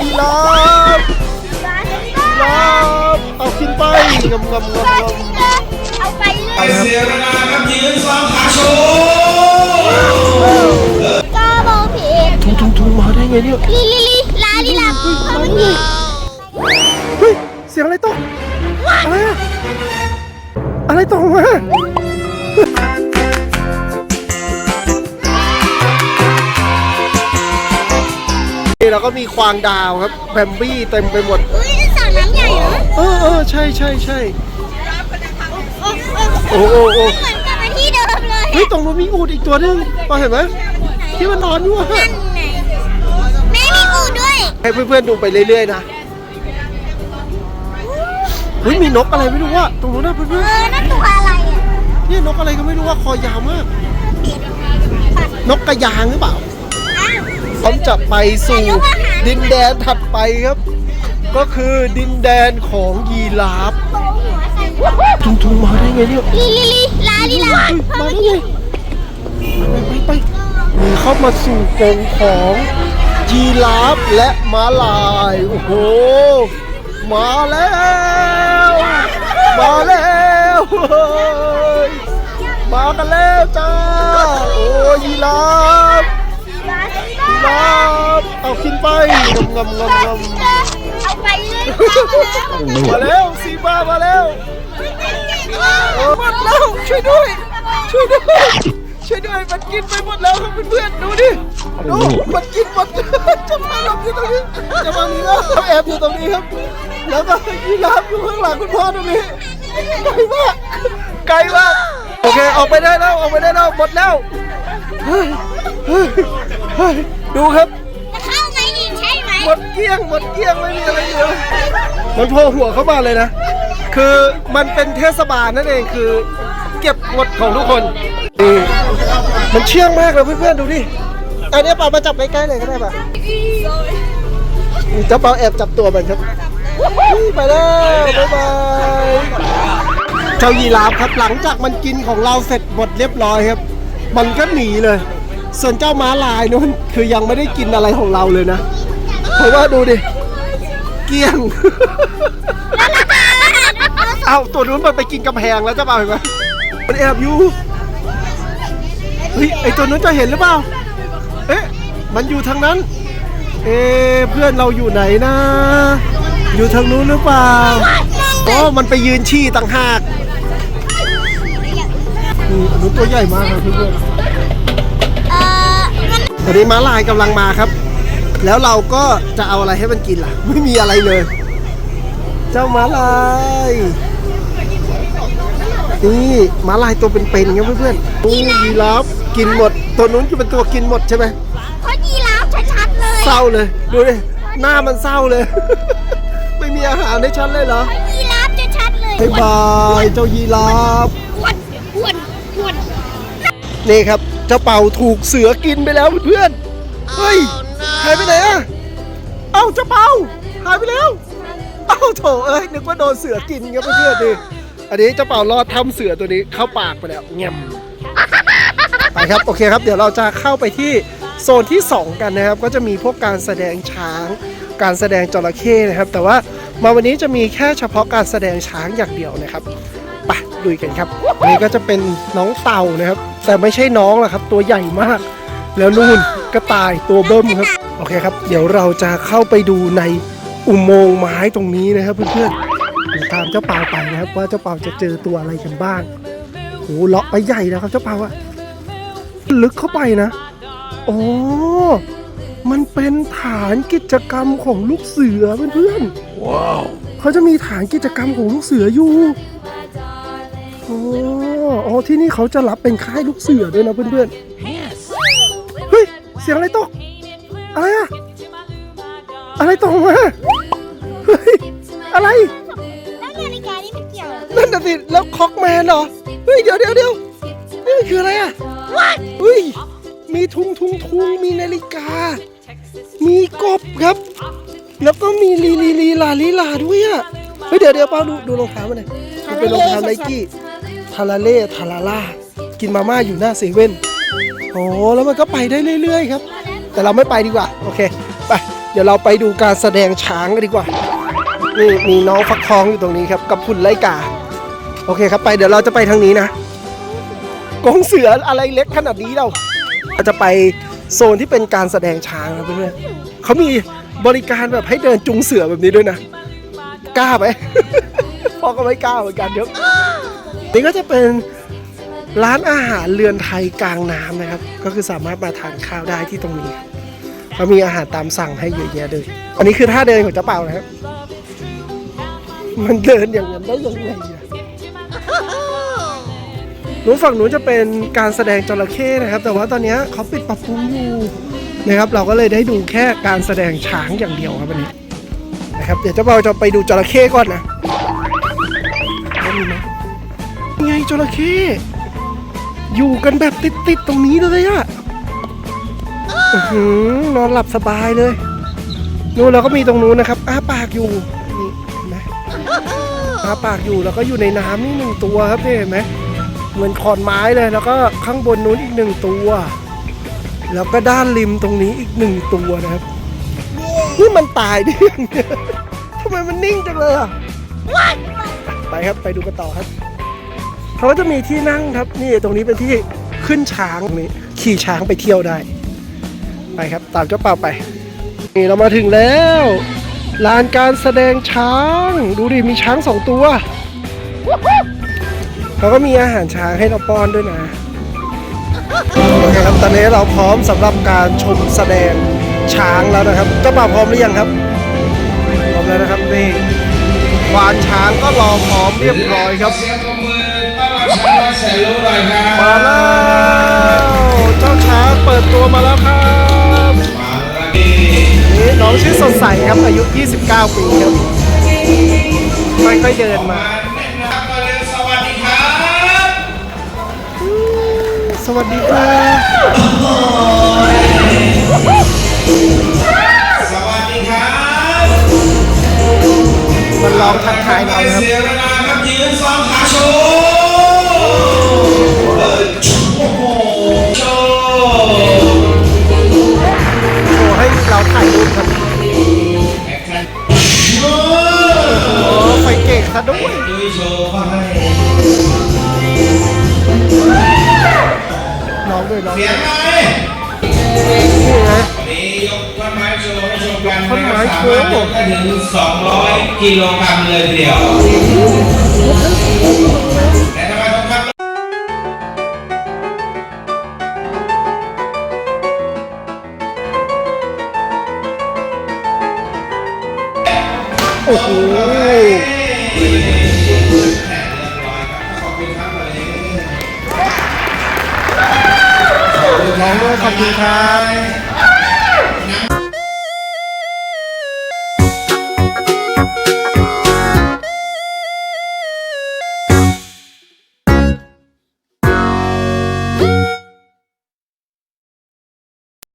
ยีราฟยีราฟเอากินไปงำงำงำงำเอาไปเลไปยเสียเวลาครับยืนฟังขาโชว์ก็บอกผิดทุงทุงทุงมาได้ไงเนี่ยลิลิลิลาลิลาเขาไม่มีเฮ้ยเสียงอะไรตกอะไรอะอะไรตกมา นี่เราก็มีควางดาวครับแบมบี้เต็มไปหมด อุ้ยสระน้ำใหญ่เหรอเออเออใช่ใช่ใช่ โอ้โหโอ้โอ้โอ้ เหมือนกลับมาที่เดิมเลยเฮ้ยตรงนู้นมีอูดอีกตัวหนึงพอเห็นไหมที่มันนอนอยู่อะนั่นไงแม่มีอูด้วยให้เพื่อนๆดูไปเรื่อยๆนะเฮ้ยมีนกอะไรไม่รู้ว่าตรงนู้นนะเพื่เออนอนั่นตัวอะไรอะๆเนี่ยนกอะไรก็ไม่รู้ว่าคอยาวมาก นกกระยางหรือเปล่าอ้าว พร้อมจะไปสู่ดินแดนถัดไปครับ ก็คือดินแดนของยีราฟทุงทุงมาได้ไงเนี่ยลิลิลิลาลิลามาได้ไงไปไปไปมีเข้ามาสู่กรงของยีราฟและม้าลายโอ้โหมาแล้วมาแล้วมากันแล้วจ้าโอ้ยีราฟ ยีราฟเอากินไปงำงำงำงเอาไปเลยมาแล้วซีบ้ามาแล้วโอ้หมดแล้วช่วยด้วย ช่วยด้วย ช่วยด้วยมันกินไปหมดแล้วครับเพื่อนๆดูดิดูมันกินหมดจะมาหลบอยู่ตรงนี้จะมาหนีแล้วแอบอยู่ตรงนี้ครับ แล้วก็ยีราฟอยู่ข้างหลังคุณพ่อตรงนี้ไกลมากไกลมากโอเคออกไปได้แล้วออกไปได้แล้วหมดแล้วเฮ้ยเฮ้ย ดูครับจะเข้ามาอีกใช่ไหมหมดเกลี้ยงหมดเกลี้ยงไม่มีอะไรเหลือมันโผล่หัวเข้ามาเลยนะ คือมันเป็นเทศบาลนั่นเองคือ เก็บหมดของทุกคนนี่มันเชื่องมากเลยเพื่อนๆดูดิอันนี้ป่ามาจับใกล้ๆเลยก็ได้ป่ะเจ้าเปาแอบจับตัวมันครับนี่ไปแล้วบ๊ายบายเจ้ายีราฟครับหลังจากมันกินของเราเสร็จหมดเรียบร้อยครับ มันก็หนีเลย ส่วนเจ้าม้าลายนู้นคือยังไม่ได้กินอะไรของเราเลยนะ เพราะว่าดูดิ เกลี้ยง เอาตัวนู้นมันไปกินกำแพงแล้วจะเปล่าเห็นไหมมันแอบอยู่ เฮ้ยไอตัวนู้นจะเห็นหรือเปล่า เอ๊ะ มันอยู่ทางนั้น เอ๊ะเพื่อนเราอยู่ไหนนะ อยู่ทางนู้นหรือเปล่าอ๋อมันไปยืนชี้ต่างหากนี่อันนู้นตัวใหญ่มากครับเพื่อนๆเออ มันตอนนี้ม้าลายกำลังมาครับ แล้วเราก็จะเอาอะไรให้มันกินล่ะ ไม่มีอะไรเลย เจ้าม้าลายนี่ม้าลายตัวเป็นๆครับเพื่อนๆนี่ยีราฟกินหมด ตัวนู้นจะเป็นตัวกินหมดใช่ไหมเพราะยีราฟชัดๆเลยเศร้าเลย ดูดิหน้ามันเศร้าเลย ไม่มีอาหารให้ฉันเลยเหรอยีราฟชัดๆเลยบ๊ายบายเจ้ายีราฟอ้วนอ้วนอ้วนนี่ครับเจ้าเป่าถูกเสือกินไปแล้วเพื่อนๆเฮ้ยหายไปไหนอะเอ้าเจ้าเป่าหายไปแล้วเอ้าโถเอ้ยนึกว่าโดนเสือกินครับเพื่อนๆดิอันนี้เจ้าเป่ารอดทำเสือตัวนี้เข้าปากไปแล้วเงียบไปครับโอเคครับ เดี๋ยวเราจะเข้าไปที่โซนที่ 2 กันนะครับ ก็จะมีพวกการแสดงช้าง การแสดงจระเข้นะครับ แต่ว่ามาวันนี้จะมีแค่เฉพาะการแสดงช้างอย่างเดียวนะครับไปลุยกันครับอันนี้ก็จะเป็นน้องเต่านะครับ แต่ไม่ใช่น้องหรอกครับ ตัวใหญ่มาก แล้วนู่นกระต่ายตัวเบิ้มครับ โอเคครับ เดี๋ยวเราจะเข้าไปดูในอุโมงค์ไม้ตรงนี้นะครับ เพื่อนๆเดี๋ยวตามเจ้าเปาไปนะครับ ว่าเจ้าเปาจะเจอตัวอะไรกันบ้างโหเลาะไปใหญ่นะครับ เจ้าเปาอะลึกเข้าไปนะโอ้มันเป็นฐานกิจกรรมของลูกเสือเพื่อนๆว้าวเขาจะมีฐานกิจกรรมของลูกเสืออยู่โอ้อ๋อ ที่นี่เขาจะรับเป็นค่ายลูกเสือด้วยนะเพื่อนๆ เฮ้ย เสียงอะไรตก อะไรอะอะไรตกมาเฮ้ย อะไร แล้วนาฬิกานี่มันเกี่ยวเหรอนั่นน่ะสิแล้วคอกแมนเหรอ เฮ้ย เดี๋ยวเดี๋ยวเดี๋ยวนี่มันคืออะไรอะเฮ้ย มีทุงทุงทุงมีนาฬิกา มีกบครับ แล้วก็มีลีลีลีลาลีลาด้วยอะเฮ้ย เดี๋ยวเดี๋ยวเป้าดูดูรองเท้ามันหน่อยมันเป็นรองเท้าไนกี้ ทาราเล่ทาราล่ากินมาม่าอยู่หน้าเซเว่นโอ้แล้วมันก็ไปได้เรื่อย ๆ ครับ แต่เราไม่ไปดีกว่า โอเค ไปเดี๋ยวเราไปดูการแสดงช้างกันดีกว่านี่มีน้องฟักทองอยู่ตรงนี้ครับ กับหุ่นไลกา โอเคครับไปเดี๋ยวเราจะไปทางนี้นะกองเสืออะไรเล็กขนาดนี้เราเราจะไปโซนที่เป็นการแสดงช้างนะเพื่อนๆเขามีบริการแบบให้เดินจุงเสือแบบนี้ด้วยนะ กล้าไหมพ่อก็ไม่กล้าเหมือนกันเดี๋ยว นี่ก็จะเป็นร้านอาหารเรือนไทยกลางน้ำนะครับ ก็คือสามารถมาทานข้าวได้ที่ตรงนี้เขามีอาหารตามสั่งให้เยอะแยะเลย อันนี้คือท่าเดินของเจ้าเป่านะครับ มันเดินอย่างนั้นได้ยังไงนู้นฝั่งนู้นจะเป็นการแสดงจระเข้นะครับ แต่ว่าตอนนี้เขาปิดปรับปรุงอยู่นะครับ เราก็เลยได้ดูแค่การแสดงช้างอย่างเดียวครับวันนี้นะครับ เดี๋ยวเจ้าเป่าจะไปดูจระเข้ก่อนนะ ไงจระเข้อยู่กันแบบติดๆตรงนี้เลยอะอื้อหือนอนหลับสบายเลย นู่นเราก็มีตรงนู้นนะครับอ้าปากอยู่นี่เห็นไหมอาปากอยู่แล้วก็อยู่ในน้ำนี่หนึ่งตัวครับนี่เห็นไหมเหมือนขอนไม้เลยแล้วก็ข้างบนนู้นอีกหนึ่งตัว แล้วก็ด้านริมตรงนี้อีกหนึ่งตัวนะครับนี่มันตายดิยังเนี่ยทำไมมันนิ่งจังเลยอะไปครับไปดูกันต่อครับ เขาก็จะมีที่นั่งครับ นี่ตรงนี้เป็นที่ขึ้นช้างตรงนี้ขี่ช้างไปเที่ยวได้ ไปครับตามเจ้าเป่าไป นี่เรามาถึงแล้วลานการแสดงช้าง ดูดิมีช้างสองตัวเขาก็มีอาหารช้างให้เราป้อนด้วยนะโอเคครับตอนนี้เราพร้อมสำหรับการชมแสดงช้างแล้วนะครับเจ้าบ่าพร้อมหรือยังครับพร้อมแล้วนะครับนี่ควานช้างก็รอพร้อมเรียบร้อยครับ แสนรู้หน่อยครับ มาแล้วเจ้าช้างเปิดตัวมาแล้วครับมาแล้วนี่นี่น้องชื่อสดใสครับอายุ 29 ปีครับค่อยๆเดินมามาแนะนำมาเลยสวัสดีครับ สวัสดีครับสวัสดีครับ มันลองทักทายเรานะครับ เสียเวล องด้วยน้องเสียงไหมนี่นะวันนี้ยกท่อนไม้โชว์ให้ชมกันท่อนไม้นะครับโชสาว์มารถยกได้ถึง200กิโลกรัมเลยทีเดียวและทำไมต้องครับโอ้โห น้องด้วยขอบคุณครับ